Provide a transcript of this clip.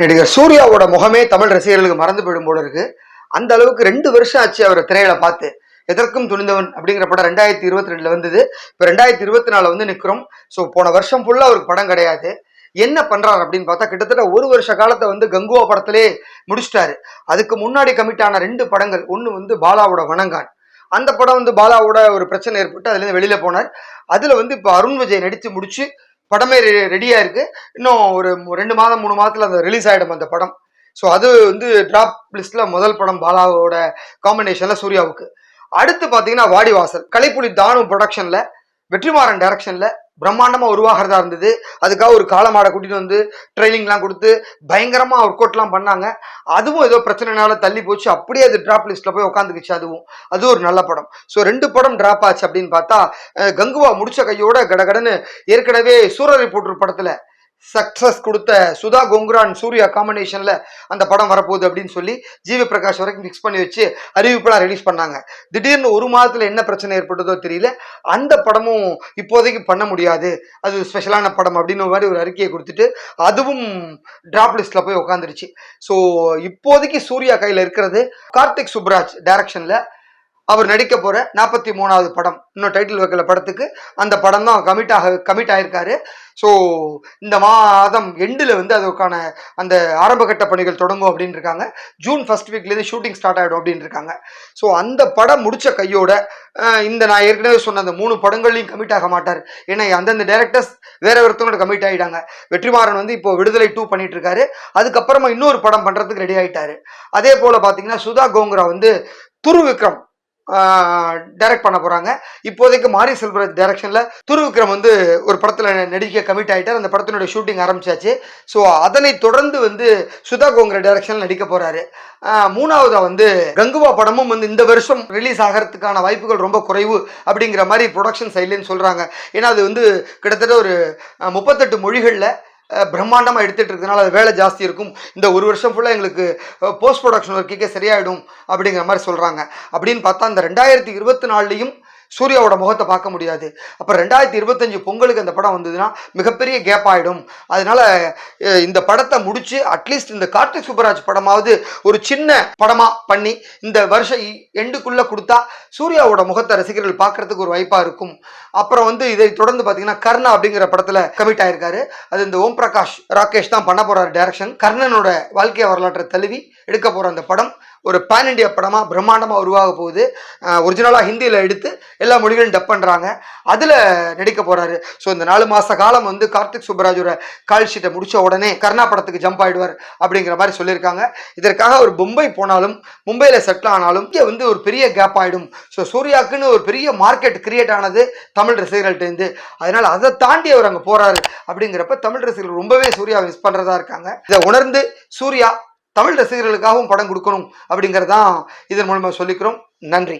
நடிகர் சூர்யாவோட முகமே தமிழ் ரசிகர்களுக்கு மறந்து போயிடும் போல இருக்கு. அந்த அளவுக்கு ரெண்டு வருஷம் ஆச்சு அவர் திரையில பார்த்து. எதற்கும் துணிந்தவன் அப்படிங்கிற படம் ரெண்டாயிரத்தி இருபத்தி ரெண்டுல வந்தது. இப்போ ரெண்டாயிரத்தி இருபத்தி நாலு வந்து நிற்கிறோம் ஸோ போன வருஷம் ஃபுல்லாக அவருக்கு படம் கிடையாது. என்ன பண்றாரு அப்படின்னு பார்த்தா கிட்டத்தட்ட ஒரு வருஷ காலத்தை வந்து கங்குவா படத்திலே முடிச்சிட்டாரு. அதுக்கு முன்னாடி கமிட் ஆன ரெண்டு படங்கள். ஒன்று வந்து பாலாவோட வணங்கான். அந்த படம் வந்து பாலாவோட ஒரு பிரச்சனை ஏற்பட்டு அதுலேருந்து வெளியில போனார். அதுல வந்து இப்போ அருண் விஜய் நடித்து முடிச்சு படமே ரெடியா இருக்கு. இன்னும் ஒரு ரெண்டு மாதம் மூணு மாதத்துல அந்த ரிலீஸ் ஆயிடும் அந்த படம். ஸோ அது வந்து ட்ராப் லிஸ்ட்ல முதல் படம் பாலாவோட காம்பினேஷன்ல சூர்யாவுக்கு. அடுத்து பாத்தீங்கன்னா வாடிவாசல். கலைப்புலி தானு ப்ரொடக்ஷனில் வெற்றிமாறன் டைரக்ஷன்ல பிரம்மாண்டமா உருவாகிறதா இருந்தது. அதுக்காக ஒரு காலமாடை கூட்டிட்டு வந்து ட்ரைனிங்லாம் கொடுத்து பயங்கரமா ஒர்க் அவுட்லாம் பண்ணாங்க. அதுவும் ஏதோ பிரச்சனைனால தள்ளி போச்சு. அப்படியே அது டிராப் லிஸ்ட்ல போய் உட்காந்துக்குச்சு அதுவும். அது ஒரு நல்ல படம். ஸோ ரெண்டு படம் டிராப் ஆச்சு அப்படின்னு பார்த்தா கங்குவா முடிச்ச கையோட கடகடன்னு ஏற்கனவே சூரரை ரிப்போர்ட்டர் படத்துல சக்சஸ் கொடுத்த சுதா கோங்குரான் சூர்யா காம்பினேஷனில் அந்த படம் வரப்போகுது அப்படின்னு சொல்லி ஜிவி பிரகாஷ் வரைக்கும் ஃபிக்ஸ் பண்ணி வச்சு அறிவிப்பெல்லாம் ரிலீஸ் பண்ணாங்க. திடீர்னு ஒரு மாதத்தில் என்ன பிரச்சனை ஏற்பட்டதோ தெரியல. அந்த படமும் இப்போதைக்கு பண்ண முடியாது. அது ஸ்பெஷலான படம் அப்படின்னு மாதிரி ஒரு அறிக்கையை கொடுத்துட்டு அதுவும் டிராப் லிஸ்ட்ல போய் உட்காந்துருச்சு ஸோ இப்போதைக்கு சூர்யா கையில் இருக்கிறது கார்த்திக் சுப்ராஜ் டைரக்ஷனில் அவர் நடிக்க போகிற நாற்பத்தி மூணாவது படம். இன்னும் டைட்டில் வைக்கல படத்துக்கு. அந்த படம் தான் கமிட் ஆக கமிட் ஆயிருக்காரு. ஸோ இந்த மாதம் எண்டில் வந்து அதுக்கான அந்த ஆரம்பகட்ட பணிகள் தொடங்கும் அப்படின்னு இருக்காங்க ஜூன் ஃபர்ஸ்ட் வீக்லேருந்து ஷூட்டிங் ஸ்டார்ட் ஆகிடும் அப்படின்னு இருக்காங்க ஸோ அந்த படம் முடித்த கையோட இந்த நான் ஏற்கனவே சொன்ன அந்த மூணு படங்கள்லையும் கமிட் ஆக மாட்டார். ஏன்னா அந்தந்த டேரக்டர்ஸ் வேற ஒருத்தவங்களோட கமிட் ஆகிட்டாங்க வெற்றிமாறன் வந்து இப்போ விடுதலை டூ பண்ணிட்டு இருக்காரு அதுக்கப்புறமா இன்னொரு படம் பண்ணுறதுக்கு ரெடி ஆகிட்டாரு அதே போல் பார்த்தீங்கன்னா சுதா கோங்கரா வந்து துரு விக்ரம் டைரக்ட் பண்ண போகிறாங்க இப்போதைக்கு மாரி செல்வராஜ் டைரக்ஷனில் துரு விக்ரம் வந்து ஒரு படத்தில் நடிக்க கமிட் ஆகிட்டார் அந்த படத்தினுடைய ஷூட்டிங் ஆரம்பிச்சாச்சு. ஸோ அதனை தொடர்ந்து வந்து சுதா கோங்கிற டைரக்ஷனில் நடிக்க போகிறாரு மூணாவதாக வந்து கங்குவா படமும் வந்து இந்த வருஷம் ரிலீஸ் ஆகிறதுக்கான வாய்ப்புகள் ரொம்ப குறைவு அப்படிங்கிற மாதிரி ப்ரொடக்ஷன் சைட்லேன்னு சொல்கிறாங்க ஏன்னா அது வந்து கிட்டத்தட்ட ஒரு முப்பத்தெட்டு மொழிகளில் பிரம்மாண்டமாக எடுத்துட்டு இருக்கிறதுனால அது வேலை ஜாஸ்தி இருக்கும். இந்த ஒரு வருஷம் ஃபுல்லாக எங்களுக்கு போஸ்ட் ப்ரொடக்ஷன் ஒர்க்குக்கே சரியாயிடும் அப்படிங்கிற மாதிரி சொல்கிறாங்க அப்படின்னு பார்த்தா அந்த ரெண்டாயிரத்தி இருபத்தி நாலுலேயும் சூர்யாவோட முகத்தை பார்க்க முடியாது. அப்போ ரெண்டாயிரத்தி இருபத்தஞ்சு பொங்கலுக்கு அந்த படம் வந்ததுன்னா மிகப்பெரிய கேப் ஆகிடும் அதனால இந்த படத்தை முடித்து அட்லீஸ்ட் இந்த கார்த்திக் சுப்பராஜ் படமாவது ஒரு சின்ன படமாக பண்ணி இந்த வருஷம் எண்டுக்குள்ளே கொடுத்தா சூர்யாவோட முகத்தை ரசிகர்கள் பார்க்கறதுக்கு ஒரு வாய்ப்பாக இருக்கும். அப்புறம் வந்து இதை தொடர்ந்து பார்த்தீங்கன்னா கர்ணா அப்படிங்கிற படத்தில் கமிட் ஆயிருக்காரு. அது இந்த ஓம் பிரகாஷ் ராகேஷ் தான் பண்ண போகிறார் டைரக்ஷன் கர்ணனோட வாழ்க்கை வரலாற்றை தழுவி எடுக்க போகிற அந்த படம். ஒரு பேன் இண்டியா படமாக பிரம்மாண்டமாக உருவாக போகுது. ஒரிஜினலாக ஹிந்தியில் எடுத்து எல்லா மொழிகளும் டப் பண்ணுறாங்க அதில் நடிக்க போகிறாரு ஸோ இந்த நாலு மாத காலம் வந்து கார்த்திக் சுப்பராஜோட கால் ஷீட்டை உடனே கர்ணா படத்துக்கு ஜம்ப் ஆகிடுவார் அப்படிங்கிற மாதிரி சொல்லியிருக்காங்க. இதற்காக அவர் மும்பை போனாலும் மும்பையில் செட்டில் ஆனாலும் இங்கே வந்து ஒரு பெரிய கேப் ஆகிடும் ஸோ சூர்யாக்குன்னு ஒரு பெரிய மார்க்கெட் கிரியேட் ஆனது தமிழ் ரசிகர்கள்ட்டேருந்து அதனால் அதை தாண்டி அவர் அங்கே போகிறாரு அப்படிங்கிறப்ப தமிழ் ரசிகர்கள் ரொம்பவே சூர்யா மிஸ் பண்ணுறதா இருக்காங்க. இதை உணர்ந்து சூர்யா தமிழ் ரசிகர்களுக்காகவும் படம் கொடுக்கணும் அப்படிங்கிறதான் இதன் மூலமாக சொல்லிக்கிறோம். நன்றி.